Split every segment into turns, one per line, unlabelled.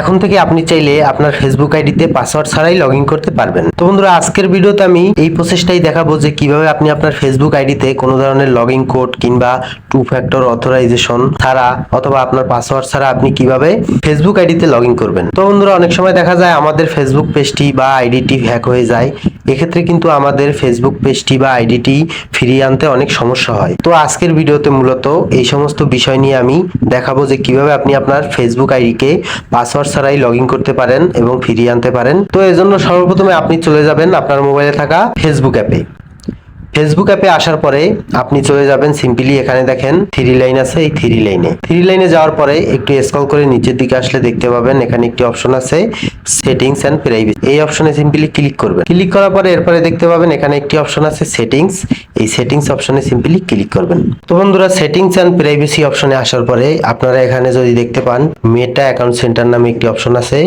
এখন থেকে আপনি চাইলে আপনার ফেসবুক আইডিতে পাসওয়ার্ড ছাড়াই লগ করতে পারবেন। তো বন্ধুরা, আজকের ভিডিওতে আমি এই প্রসেসটাই দেখাবো যে কীভাবে আপনি আপনার ফেসবুক আইডিতে কোনো ধরনের লগ কোড কিংবা টু ফ্যাক্টর অথরাইজেশন ছাড়া অথবা আপনার পাসওয়ার্ড ছাড়া আপনি কীভাবে ফেসবুক আইডিতে লগ করবেন। তো বন্ধুরা, অনেক সময় দেখা যায় আমাদের ফেসবুক পেজটি বা আইডিটি হ্যাক হয়ে যায়। এক্ষেত্রে কিন্তু আমাদের ফেসবুক পেজটি বা আইডিটি ফিরিয়ে আনতে অনেক সমস্যা হয়। তো আজকের ভিডিওতে মূলত এই সমস্ত বিষয় নিয়ে আমি দেখাবো যে কীভাবে আপনি আপনার ফেসবুক আইডিকে পাসওয়ার্ড ছাড়াই লগ করতে পারেন এবং ফিরিয়ে আনতে পারেন। তো এজন্য জন্য সর্বপ্রথমে আপনি চলে যাবেন আপনার মোবাইলে থাকা ফেসবুক অ্যাপে ফেসবুক অ্যাপে আসার পরে আপনি চলে যাবেন সিম্পলি এখানে দেখেন থ্রি লাইন আছে, এই থ্রি লাইনে থ্রি লাইনে যাওয়ার পরে একটু স্ক্রল করে নিচের দিকে আসলে দেখতে পাবেন এখানে একটি অপশন আছে সেটিংস এন্ড প্রাইভেসি এই অপশনে সিম্পলি ক্লিক করবেন। ক্লিক করার পরে এরপরে দেখতে পাবেন এখানে একটি অপশন আছে সেটিংস এই সেটিংস অপশনে সিম্পলি ক্লিক করবেন। তো বন্ধুরা সেটিংস এন্ড প্রাইভেসি অপশনে আসার পরে আপনারা এখানে যদি দেখতে পান মেটা অ্যাকাউন্ট সেন্টার নামে একটি অপশন আছে।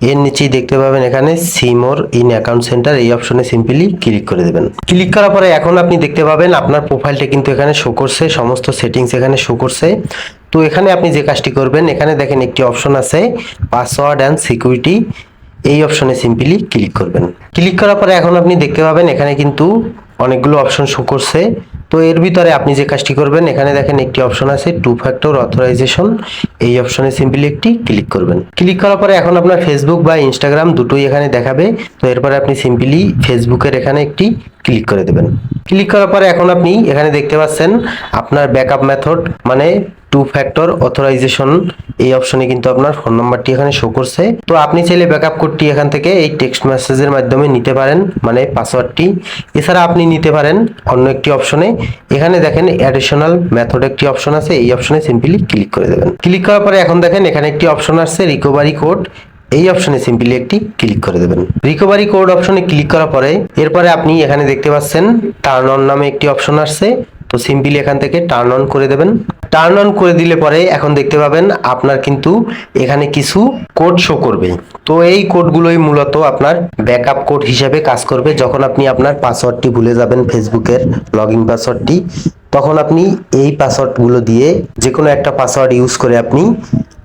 এর নিচেই দেখতে পাবেন এখানে সিমোর ইন অ্যাকাউন্ট সেন্টার। এই অপশনে সিম্পলি ক্লিক করে দেবেন। ক্লিক করার পরে এখন আপনি দেখতে পাবেন আপনার প্রোফাইলটা কিন্তু এখানে শো করছে, সমস্ত সেটিংস এখানে শো করছে। তো এখানে আপনি যে কাজটি করবেন, এখানে দেখেন একটি অপশন আছে পাসওয়ার্ড অ্যান্ড সিকিউরিটি এই অপশনে সিম্পলি ক্লিক করবেন। ক্লিক করার পরে এখন আপনি দেখতে পাবেন এখানে কিন্তু অনেকগুলো অপশন শো করছে। তো এর ভিতরে আপনি যে কাজটি করবেন, এখানে দেখেন একটি অপশন আছে টু ফ্যাক্টর অথরাইজেশন এই অপশনে সিম্পলি একটি ক্লিক করবেন। ক্লিক করার পরে এখন আপনার ফেসবুক বা ইনস্টাগ্রাম দুটোই এখানে দেখাবে। তো এরপরে আপনি সিম্পলি ফেসবুকের এখানে একটি ক্লিক করে দেবেন। ক্লিক করার পরে এখন আপনি এখানে দেখতে পাচ্ছেন আপনার ব্যাকআপ মেথড মানে টু ফ্যাক্টর অথরাইজেশন এই অপশনে কিন্তু আপনার ফোন নাম্বারটি এখানে শো করছে। তো আপনি চাইলে ব্যাকআপ কোডটি এখান থেকে এই টেক্সট মেসেজের মাধ্যমে নিতে পারেন মানে পাসওয়ার্ডটি এছাড়া আপনি নিতে পারেন অন্য একটি অপশনে এখানে দেখেন অ্যাডিশনাল মেথড একটি অপশন আছে, এই অপশনে সিম্পলি ক্লিক করে দেবেন। ক্লিক করার পরে এখন দেখেন এখানে একটি অপশন আসছে রিকভারি কোড এই অপশনে সিম্পলি একটি ক্লিক করে দেবেন। রিকভারি কোড অপশনে ক্লিক করার পরে এরপরে আপনি এখানে দেখতে পাচ্ছেন টার্ন অন নামে একটি অপশন আসছে। তো সিম্পলি এখান থেকে টার্ন অন করে দেবেন। টার্ন অন করে দিলে পরে এখন দেখতে পাবেন আপনার কিন্তু এখানে কিছু কোড শো করবে। তো এই কোডগুলোই মূলত আপনার ব্যাকআপ কোড হিসেবে কাজ করবে। যখন আপনি আপনার পাসওয়ার্ডটি ভুলে যাবেন ফেসবুকের লগ ইন পাসওয়ার্ডটি তখন আপনি এই পাসওয়ার্ডগুলো দিয়ে যে কোনো একটা পাসওয়ার্ড ইউজ করে আপনি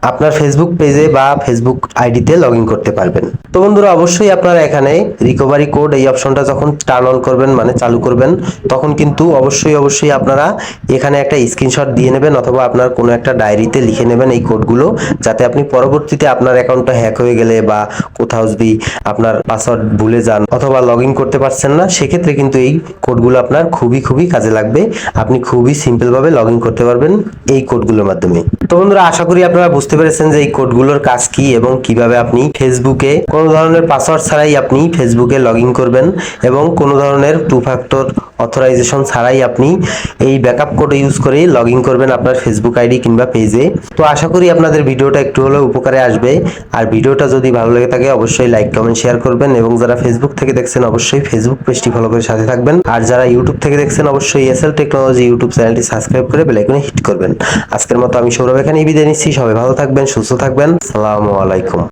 আপনার ফেসবুক পেজে বা ফেসবুক আইডিতে লগ ইন করতে পারবেন। তো বন্ধুরা, অবশ্যই আপনারা এখানে রিকভারি কোড এই অপশনটা যখন টার্ন অন করবেন মানে চালু করবেন, তখন কিন্তু অবশ্যই অবশ্যই আপনারা এখানে একটা স্ক্রিনশট দিয়ে নেবেন অথবা আপনার কোনো একটা ডায়েরিতে লিখে নেবেন এই কোডগুলো যাতে আপনি পরবর্তীতে আপনার অ্যাকাউন্টটা হ্যাক হয়ে গেলে বা কোথাও যদি আপনার পাসওয়ার্ড ভুলে যান অথবা লগ ইন করতে পারছেন না, সেক্ষেত্রে কিন্তু এই কোডগুলো আপনার খুবই খুবই কাজে লাগবে। আপনি খুবই সিম্পলভাবে লগ ইন করতে পারবেন এই কোডগুলোর মাধ্যমে। তো বন্ধুরা, আশা করি আপনারা বুঝতে পেরেছেন যে এই কোডগুলোর কাজ কি এবং কীভাবে আপনি ফেসবুকে কোনো ধরনের পাসওয়ার্ড ছাড়াই আপনি ফেসবুকে লগ করবেন এবং কোনো ধরনের টু ফ্যাক্টর অথরাইজেশন ছাড়াই আপনি এই ব্যাকআপ কোড ইউজ করে লগ করবেন আপনার ফেসবুক আইডি কিংবা পেজে তো আশা করি আপনাদের ভিডিওটা একটু হলেও উপকারে আসবে। আর ভিডিওটা যদি ভালো লেগে থাকে, অবশ্যই লাইক কমেন্ট শেয়ার করবেন এবং যারা ফেসবুক থেকে দেখছেন, অবশ্যই ফেসবুক পেজটি ফলো করে সাথে থাকবেন। আর যারা ইউটিউব থেকে দেখছেন, অবশ্যই এসএল টেকনোলজি ইউটিউব চ্যানেলটি সাবস্ক্রাইব করে বেলাইকনে হিট করবেন। আজকের মতো আমি সৌরভ এখানেই বিদায় নিচ্ছি। সবাই ভালো থাকবেন সুস্থ থাকবেন। সালামু আলাইকুম।